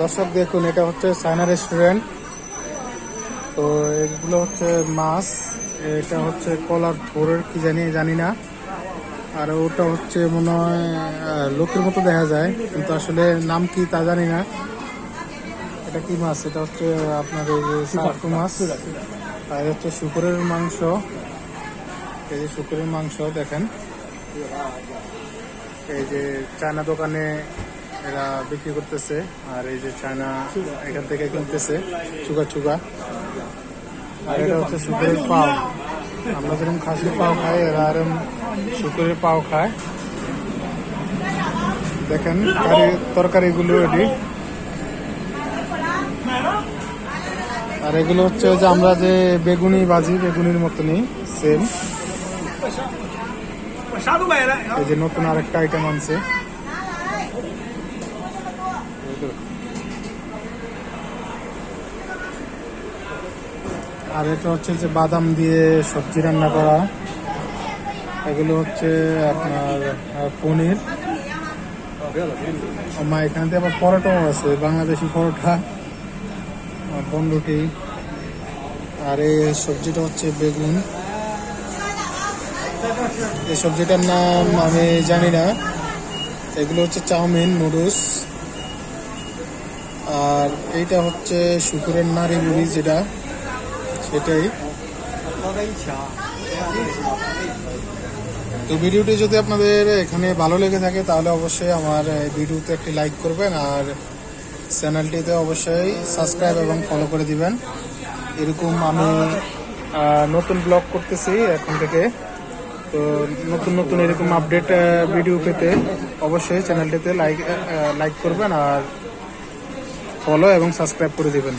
দর্শক দেখুন এটা হচ্ছে সাইনা রেস্টুরেন্ট তো এগুলো হচ্ছে মাছ এটা হচ্ছে কলার থোরের কি জানি জানি না। আর ওটা হচ্ছে মনে হয় লোকের মতো দেখা যায় কিন্তু আসলে নাম কি তা জানি না। এটা কি মাছ? এটা হচ্ছে আপনার এই যে মাছ। আর এটা হচ্ছে শুকুরের মাংস। এই যে শুকুরের মাংস দেখেন। এই যে চায়না দোকানে এরা বিক্রি করতেছে আর এই যে চায়না এখান থেকে কিনতেছে চুকা চুকা আর এটা হচ্ছে শুকুরের পাও। আমরা যেরকম খাসির পাও খাই এরা এরকম শুকুরের পাও খায়। দেখেন কারি তরকারিগুলো এটি আর এগুলো হচ্ছে যে আমরা যে বেগুনি বাজি বেগুনির মতনই সেম এই যে নতুন আরেকটা আইটেম আনছে। আর এটা হচ্ছে যে বাদাম দিয়ে সবজি রান্না করা। এগুলো হচ্ছে আপনার পনির। মা, এখানে আবার পরোটাও আছে, বাংলাদেশি পরোটা। আর বনরুটি আর এই সবজিটা হচ্ছে বেগুন। এই সবজিটার নাম আমি জানি না। এগুলো হচ্ছে চাউমিন, নুডলস। আর এইটা হচ্ছে শুকুরের নারী মুড়ি যেটা, সেটাই। তো ভিডিওটি যদি আপনাদের এখানে ভালো লেগে থাকে, তাহলে অবশ্যই আমার ভিডিওতে একটি লাইক করবেন আর চ্যানেলটিতে অবশ্যই সাবস্ক্রাইব এবং ফলো করে দিবেন। এরকম আমি নতুন ব্লগ করতেছি এখন থেকে। তো নতুন নতুন এরকম আপডেট ভিডিও পেতে অবশ্যই চ্যানেলটিতে লাইক লাইক করবেন আর ফলো এবং সাবস্ক্রাইব করে দিবেন।